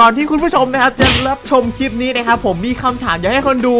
ก่อนที่คุณผู้ชมนะครับจะรับชมคลิปนี้นะครับผมมีคำถามอยากให้คนดู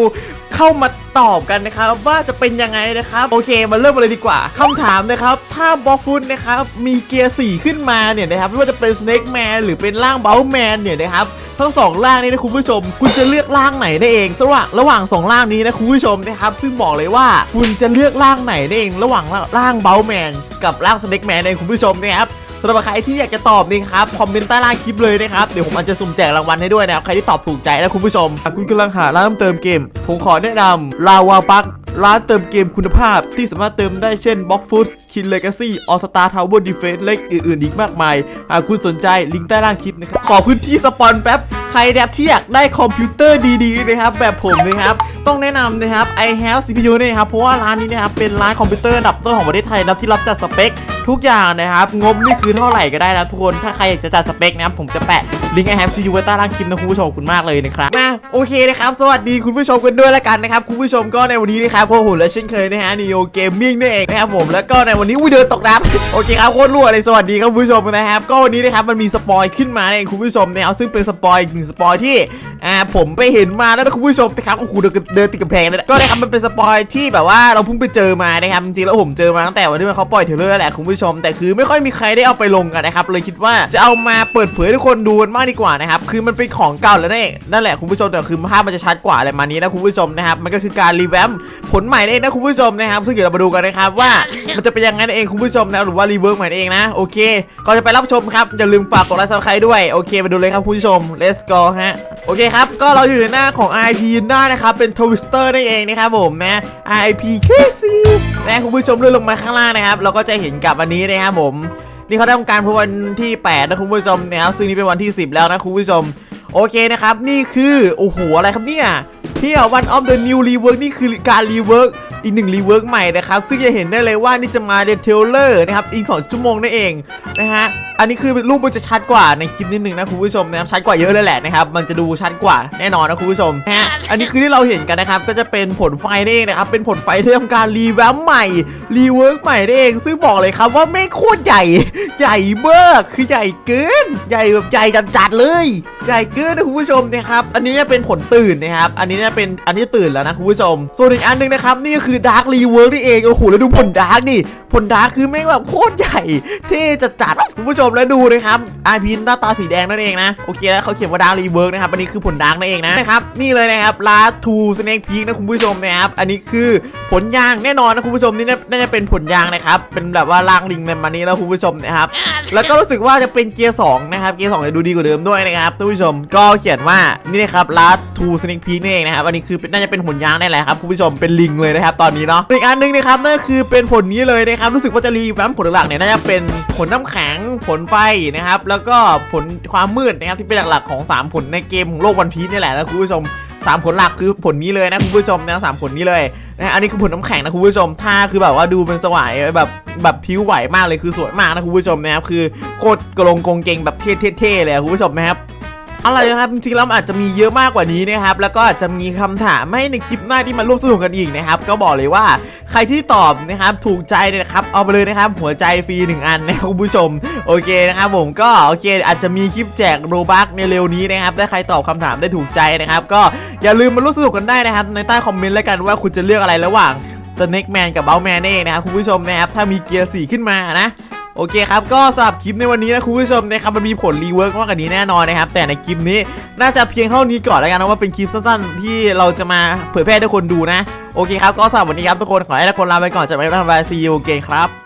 เข้ามาตอบกันนะครับว่าจะเป็นยังไงนะครับโอเคมาเริ่มเลยดีกว่าคำถามนะครับถ้าบอฟฟุตนะครับมีเกียร์4ขึ้นมาเนี่ยนะครับไม่ว่าจะเป็นสเน็กแมนหรือเป็นร่างเบลแมนเนี่ยนะครับทั้งสองร่างนี้นะคุณผู้ชม คุณจะเลือกร่างไหนได้เองระหว่างระหว่างสองร่างนี้นะคุณผู้ชมนะครับซึ่งบอกเลยว่าคุณจะเลือกร่างไหนได้เอง ระหว่างร่างเบลแมนกับร่างสเน็กแมนในคุณผู้ชมนะครับ สำหรับใครที่อยากจะตอบนี่ครับคอมเมนต์ใต้ล่างคลิปเลยนะครับเดี๋ยวผมอาจจะสุ่มแจกรางวัลให้ด้วยนะครับใครที่ตอบถูกใจนะคุณผู้ชมหากคุณกำลังหาร้านเติมเกม ผมขอแนะนำลาวาปักร้านเติมเกมคุณภาพที่สามารถเติมได้เช่นบล็อกฟุตคินเลกาซี่ออสตาทาวเวอร์ดีเฟนส์และอื่นๆอีกมากมาย หากคุณสนใจลิงก์ใต้ล่างคลิปนะครับ ขอพื้นที่สปอนแป๊บ ใครแบบที่อยากได้คอมพิวเตอร์ดีๆนะครับ แบบผมนะครับ ต้องแนะนำนะครับ i have CPU นี่นะครับ เพราะว่าร้านนี้นะครับ เป็นร้านคอมพิวเตอร์ดับต้นของประเทศไทยนะที่รับจัดสเปค ทุกอย่างนะครับงบนี่คือเท่าไหร่ก็ได้นะทุกคนถ้าใครอยากจะจัดสเปคนะครับผมจะแปะลิงก์ i have CPU ไว้ใต้ล่างคลิปนะคุณผู้ชมขอบคุณมากเลยนะครับมาโอเคนะครับสวัสดีคุณผู้ชมกันด้วยแล้วกันนะครับคุณผู้ชมก็ในวันนี้นะครับพวกผมและเช่นเคยนะฮะ Neo Gaming นั่นเองนะครับผมแล้วก็ในวันนี้วิดีโอตกน้ำโอเคครับโคตรรั่วเลยสวัสดีครับคุณผู้ชมนะครับก็วันนี้นะครับมันมีสปอยขึ้นมาเองคุณผู้ชมนะครับซึ่งเป็นสปอยหนึ่งสปอยที่อ่าผมไปเห็นมาแล้วนะคุณผู้ชมนะครับโอ้โหเดินเดินติดกำแพงนะก็นะครับมันเป็นสปอยที่แบบว่าเราเพิ่งไปเจอมานะครับจริงๆแล้วผมเจอมาตั้งแต่วันที่เขาปล่อยเทเลอร์แหละคุณผูู้้ชม แต่คือไม่ค่อยมีใครได้เอาไปลงกันนะครับเลยคิดว่าจะเอามาเปิดเผยให้ทุกคนดูกันมากดีกว่านะครับคือมันเป็นของเก่าแล้วนั่นเองนั่นแหละคุณผู้ชมแต่คือภาพมันจะชัดกว่าอะไรมานี้นะคุณผู้ชมนะครับมันก็คือการรีแวมผลใหม่นั่นเองนะคุณผู้ชมนะครับซึ่งเดี๋ยวเรามาดูกันนะครับว่ามันจะเป็นยังไงนั่นเองคุณผู้ชมนะหรือว่ารีเวิร์กใหม่นั่นเองนะโอเคก่อนจะไปรับชมครับอย่าลืมฝากกดไลค์ซับสไครต์ด้วยโอเคไปดูเลยครับคุณผู้ชม let's go ฮะ โอเคครับ ก็เราอยู่ในหน้าของ IP ได้นะครับ เป็นทวิสเตอร์นั่นเองนะครับผมนะ IP KC นะคุณผู้ชมเลื่อนลงมาข้างล่างนะครับ เราก็จะเห็นกับอันนี้นะครับผม นี่เขาได้ทำการพวันที่ 8 นะคุณผู้ชมนะครับซึ่งนี่เป็นวันที่ 10 แล้วนะคุณผู้ชม โอเคนะครับ นี่คือ โอ้โห อะไรครับเนี่ยที่วันออฟเดอะนิวรีเวิร์กนี่คือการรีเวิร์ก อีกหนึ่งรีเวิร์กใหม่นะครับ ซึ่งจะเห็นได้เลยว่านี่จะมาเดเทลเลอร์นะครับอีก2ชั่วโมงนั่นเองนะฮะอันนี้คือรูปมันจะชัดกว่าในคลิปนิดนึงนะคุณผู้ชมนะครับชัดกว่าเยอะเลยแหละนะครับมันจะดูชัดกว่าแน่นอนนะคุณผู้ชมนะฮะอันนี้คือที่เราเห็นกันนะครับก็จะเป็นผลไฟนั่นเองนะครับเป็นผลไฟที่ทำการรีแวมใหม่รีเวิร์กใหม่นั่นเอง ซึ่งบอกเลยครับว่าไม่โคตรใหญ่ใหญ่มากคือใหญ่เกินใหญ่แบบใหญ่จัดๆเลยใหญ่เกินนะคุณผู้ชมนะครับอันนี้เนี่ยเป็นผลตื่นนะครับอันนี้เนี่ยเป็นอันนี้ตื่นแล้วนะคุณผู้ชม ส่วนอีกอันนึงนะครับนี่ก็คือดาร์ครีเวิร์กนี่เองโอ้โหแล้วดูผลดาร์กดิ ผลดาร์คือแม่งแบบโคตรใหญ่เท่จัดจัดคุณผู้ชมแล้วดูนะครับไอพินหน้าตาสีแดงนั่นเองนะโอเคแล้วเขาเขียนว่าดาร์รีเวิร์กนะครับอันนี้คือผลดาร์นั่นเองนะนะครับนี่เลยนะครับลาทูสเนกพีกนะคุณผู้ชมนะครับอันนี้คือผลยางแน่นอนนะคุณผู้ชมนี่น่าจะเป็นผลยางนะครับเป็นแบบว่าล่างลิงในมันนี้แล้วคุณผู้ชมนะครับแล้วก็รู้สึกว่าจะเป็นเกียร์2นะครับเกียร์2จะดูดีกว่าเดิมด้วยนะครับท่านผู้ชมก็เขียนว่านี่นะครับลาทูสเนกพีกนี่เองนะครับอันนี้คือน่าจะเป็นผลยางได้แหละครับคุณผู้ชมเป็นลิงเลยนะครับตอนนี้เนาะอีกอันนึงนะครับนั่นก็คือเป็นผลนี้เลยนะครับครู้สึกว่าจะรีแวมผลหลักๆเนี่ยน่าจะเป็นผลน้ำแข็งผลไฟนะครับแล้วก็ผลความมืดนะครับที่เป็นหลักๆของ 3 ผลในเกมของโลกวันพีชนี่แหละนะคุณผู้ชมสามผลหลักคือผลนี้เลยนะคุณผู้ชมนะสามผลนี้เลยนะอันนี้คือผลน้ำแข็งนะคุณผู้ชมท่าคือแบบว่าดูเป็นสวายแบบแบบผิวไหวมากเลยคือสวยมากนะคุณผู้ชมนะครับคือโคตรกระลงกงเกงแบบเท่ๆเลยคุณผู้ชมนะครับ อะไรนะครับจริงๆแล้วอาจจะมีเยอะมากกว่านี้นะครับแล้วก็อาจจะมีคำถามให้ในคลิปหน้าที่มาร่วมสนุกกันอีกนะครับก็บอกเลยว่าใครที่ตอบนะครับถูกใจนะครับเอาไปเลยนะครับหัวใจฟรีหนึ่งอันนะคุณผู้ชมโอเคนะครับผมก็โอเคอาจจะมีคลิปแจกโรบักในเร็วนี้นะครับถ้าใครตอบคำถามได้ถูกใจนะครับ ก็อย่าลืมมาร่วมสนุกกันได้นะครับ ในใต้คอมเมนต์แล้วกันว่าคุณจะเลือกอะไรระหว่างสเน็กแมนกับเบลแมนเองนะครับคุณผู้ชมนะครับถ้ามีเกียร์สีขึ้นมานะ โอเคครับก็สำหรับคลิปในวันนี้นะคุณผู้ชมนะครับมันมีผลรีเวิร์กมากกว่านี้แน่นอนนะครับแต่ในคลิปนี้น่าจะเพียงเท่านี้ก่อนแล้วกันนะว่าเป็นคลิปสั้นๆ ที่เราจะมาเผยแพร่ให้ทุกคนดูนะ โอเคครับก็สำหรับวันนี้ครับทุกคนขอให้ทุกคนลาไปก่อนจะไปรับรายซีอูเกนครับ